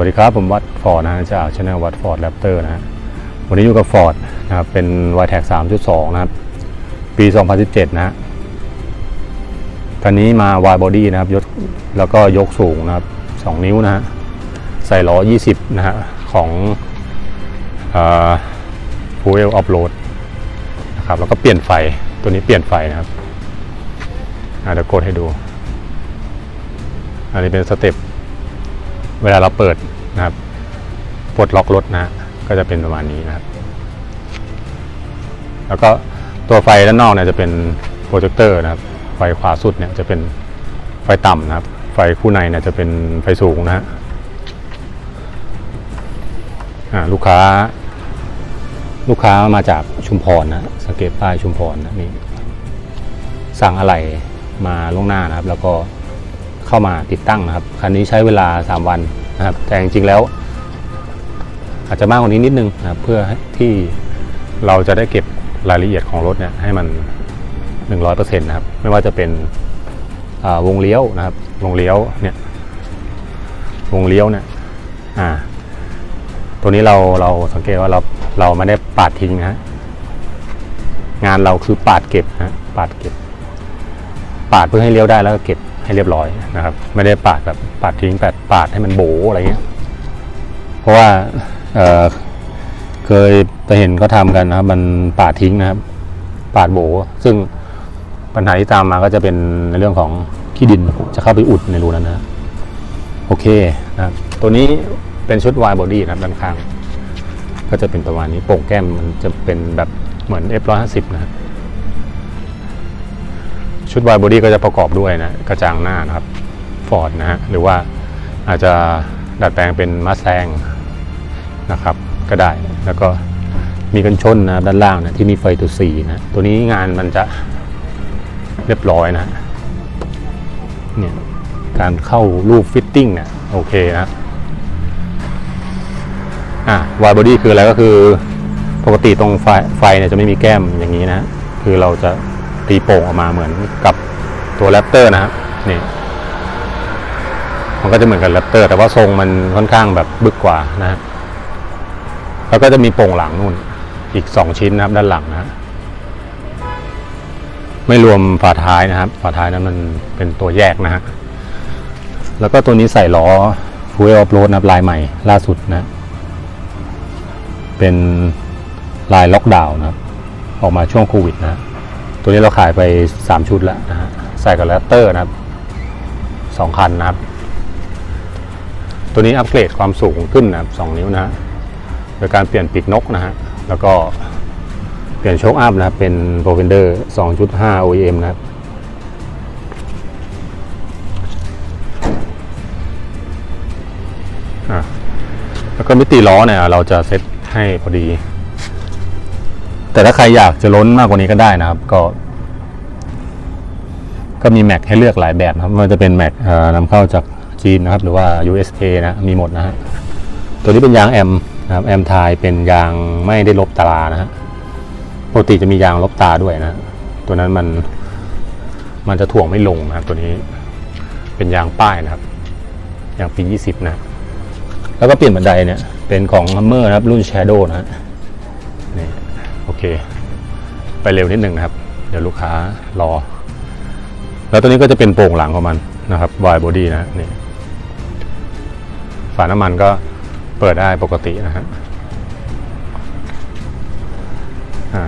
วัสดีครับ ผมวัดฟอร์ดนะจากช anel วัดฟอร์ดแรปเตอร์นะฮะวันนี้อยู่กับฟอร์ดนะครับเป็น y t e c 3.2 นะครับ ปี 2017 นะฮะคันนี้มา Y body นะครับยกแล้วก็ยกสูงนะครับ 2 นิ้วนะฮะใส่ล้อ 20 นะฮะของเอ่อ Fuel Offroad นะครับแล้วก็เปลี่ยนไฟตัวนี้เปลี่ยนไฟนะครับอะเดี๋ยวกดให้ดู อันนี้เป็นสเต็ป เวลาเราเปิดนะครับปลดล็อกรถนะก็จะเป็นประมาณนี้นะครับ แล้วก็ตัวไฟด้านนอกเนี่ยจะเป็นโปรเจคเตอร์นะครับ ไฟขวาสุดเนี่ยจะเป็นไฟต่ำนะครับ ไฟคู่ในเนี่ยจะเป็นไฟสูงนะฮะลูกค้า ลูกค้ามาจากชุมพรนะสังเกตป้ายชุมพรนะนี่สั่งอะไรมาล่วงหน้านะครับ แล้วก็ เข้ามาติดตั้งนะครับคันนี้ใช้เวลา 3 วันนะครับแต่จริงๆแล้ว อาจจะมากกว่านี้นิดนึงนะครับเพื่อที่เราจะได้เก็บรายละเอียดของรถเนี่ยให้มัน 100%นะครับไม่ว่าจะเป็นวงเลี้ยวนะครับ วงเลี้ยวเนี่ยวงเลี้ยวเนี่ยอ่า ตัวนี้เราเราสังเกตว่าเราเราไม่ได้ปาดทิ้งนะฮะงานเราคือปาดเก็บนะปาดเก็บ ปาดเพื่อให้เลี้ยวได้แล้วก็เก็บ ให้เรียบร้อยนะครับ ไม่ได้ปาดแบบปาดทิ้งปาดปาดให้มันโบอะไรเงี้ย เพราะว่าเเคยไปเห็นเขาทำกันนะครับ มันปาดทิ้งนะครับ ปาดโบ ซึ่งปัญหาที่ตามมาก็จะเป็นในเรื่องของขี้ดินจะเข้าไปอุดในรูนั้นนะ โอเคนะครับตัวนี้เป็นชุด Y body นะครับด้านข้าง ก็จะเป็นประมาณนี้โป่งแก้มมันจะเป็นแบบเหมือน F150 นะครับ ชุด Y body ก็จะประกอบด้วยนะกระจังหน้านะครับฟอร์ดนะฮะหรือว่าอาจจะดัดแปลงเป็นมาสแ n งนะครับก็ได้แล้วก็มีกันชนนะด้านล่างนะที่มีไฟตัวสีนะตัวนี้งานมันจะเรียบร้อยนะเนี่ยการเข้ารูปฟิตติ้งเนี่ยโอเคนะอะ Y body คืออะไรก็คือปกติตรงไฟไฟเนี่ยจะไม่มีแก้มอย่างนี้นะ คือเราจะ ตีโป่งออกมาเหมือนกับตัวแรปเตอร์นะครับนี่มันก็จะเหมือนกับแรปเตอร์ แต่ว่าทรงมันค่อนข้างแบบบึกกว่านะฮะแล้วก็จะมีโป่งหลังนู่นอีก 2 ชิ้นนะครับด้านหลังนะไม่รวมฝาท้ายนะครับ ฝาท้ายนั้นมันเป็นตัวแยกนะฮะแล้วก็ตัวนี้ใส่ล้อฟูเอออฟโรดนะลายใหม่ล่าสุดนะ เป็นลายล็อกดาวน์นะครับออกมาช่วงโควิดนะ ตัวนี้เราขายไป 3 ชุดแล้วนะฮะใส่กับแรปเตอร์นะครับสองคันนะครับ ตัวนี้อัปเกรดความสูงขึ้นนะครับ2นิ้วนะฮะโดยการเปลี่ยนปีกนกนะฮะแล้วก็เปลี่ยนโชคอัพนะครับเป็นโปรเฟนเดอร์2.5 OEM นะครับแล้วก็มิติล้อเนี่ยเราจะเซตให้พอดี แต่ถ้าใครอยากจะล้นมากกว่านี้ก็ได้นะครับ ก็ ก็มีแม็กให้เลือกหลายแบบนะครับมันจะเป็นแม็กนำเข้าจากจีนนะครับ หรือว่า USA นะ มีหมดนะฮะตัวนี้เป็นยางแอมนะครับแอมไทยเป็นยางไม่ได้ลบตานะฮะปกติจะมียางลบตาด้วยนะ ตัวนั้นมันมันจะถ่วงไม่ลงนะครับ ตัวนี้เป็นยางป้ายนะครับยางปี 20 นะ แล้วก็เปลี่ยนบันไดเนี่ย เป็นของ Hammer นะครับ รุ่น Shadow นะฮะนี่ เค ไปเร็วนิดนึงนะครับ เดี๋ยวลูกค้ารอ แล้วตัวนี้ก็จะเป็นโป่งหลังของมันนะครับ Y body นะฮะนี่ฝาน้ำมันก็เปิดได้ปกตินะฮะ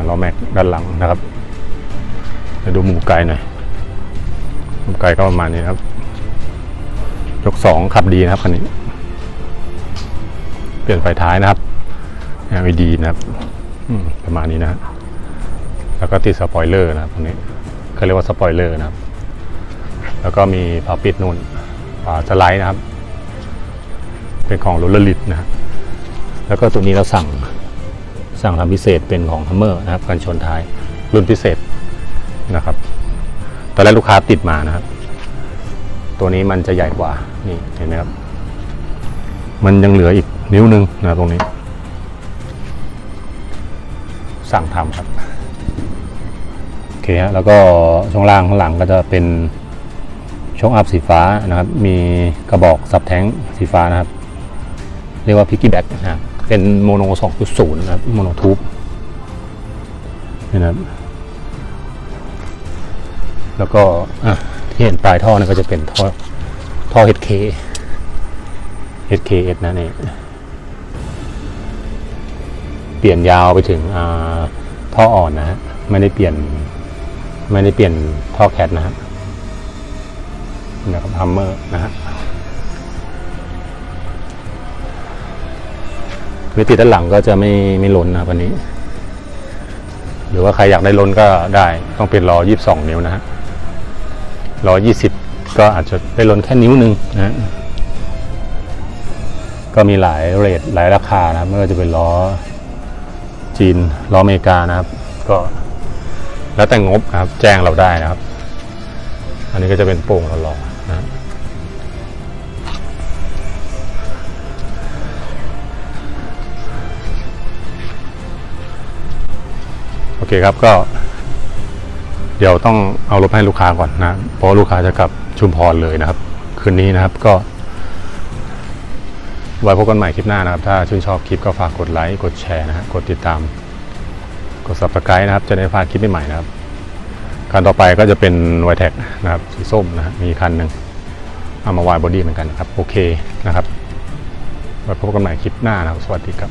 ล้อแม็กด้านหลังนะครับเดี๋ยวดูมุมไกลหน่อยมุมไกลก็ประมาณนี้นครับยกสองขับดีนะครับคันนี้ เปลี่ยนไฟท้ายนะครับ LED นะครับ ประมาณนี้นะ แล้วก็ติดสปอยเลอร์นะตรงนี้เขาเรียกว่าสปอยเลอร์นะครับ แล้วก็มีฝาปิดนู่นฝาสไลด์นะครับ เป็นของโรลเลอร์ลิดนะแล้วก็ตัวนี้เราสั่งสั่งทำพิเศษเป็นของ Hammer นะครับกันชนท้ายรุ่นพิเศษนะครับ ตอนแรกลูกค้าติดมานะครับ ตัวนี้มันจะใหญ่กว่านี่เห็นไหมครับ มันยังเหลืออีกนิ้วหนึงนะตรงนี้ สั่งทำครับโอเคฮะแล้วก็ช่วงล่างข้างหลังก็จะเป็นช่วงอัพสีฟ้านะครับ มีกระบอกซับแท้งสีฟ้านะครับ เรียกว่าพิกกี้แบ็กนะเป็นโมโน 2.0 นะครับโมโนทูบนี่นะครับ แล้วก็ที่เห็นปลายท่อนั่ก็จะเป็นท่อท่อ HK HKS นั่นเอง เปลี่ยนยาวไปถึงท่ออ่อนนะฮะไม่ได้เปลี่ยน ไม่ได้เปลี่ยนท่อแคทนะฮะนะครับฮัมเมอร์นะฮะมิติด้านหลังก็จะไม่ไม่ล้นนะวันนี้ หรือว่าใครอยากได้ล้นก็ได้ต้องเป็นล้อ22 นิ้วนะฮะล้อ20 ก็อาจจะได้ล้นแค่นิ้วหนึ่งนะฮะก็มีหลายเรทหลายราคานะครับไม่ว่าจะเป็นล้อ จีนล้ออเมริกานะครับ ก็แล้วแต่งบนะครับ แจ้งเราได้นะครับ อันนี้ก็จะเป็นโป่งหล่อๆนะโอเคครับก็เดี๋ยวต้องเอารถให้ลูกค้าก่อนนะ เพราะลูกค้าจะกลับชุมพรเลยนะครับ คืนนี้นะครับก็ ไว้พบกันใหม่คลิปหน้านะครับ ถ้าชื่นชอบคลิปก็ฝากกดไลค์ กดแชร์นะฮะกดติดตาม กด subscribe นะครับ จะได้พลาดคลิปใหม่ๆนะครับคันต่อไปก็จะเป็นไวแท็กนะครับสีส้มนะฮะมีคันหนึ่งเอามาวายบอดี้เหมือนกันนะครับ โอเคนะครับไว้พบกันใหม่คลิปหน้านะครับ สวัสดีครับ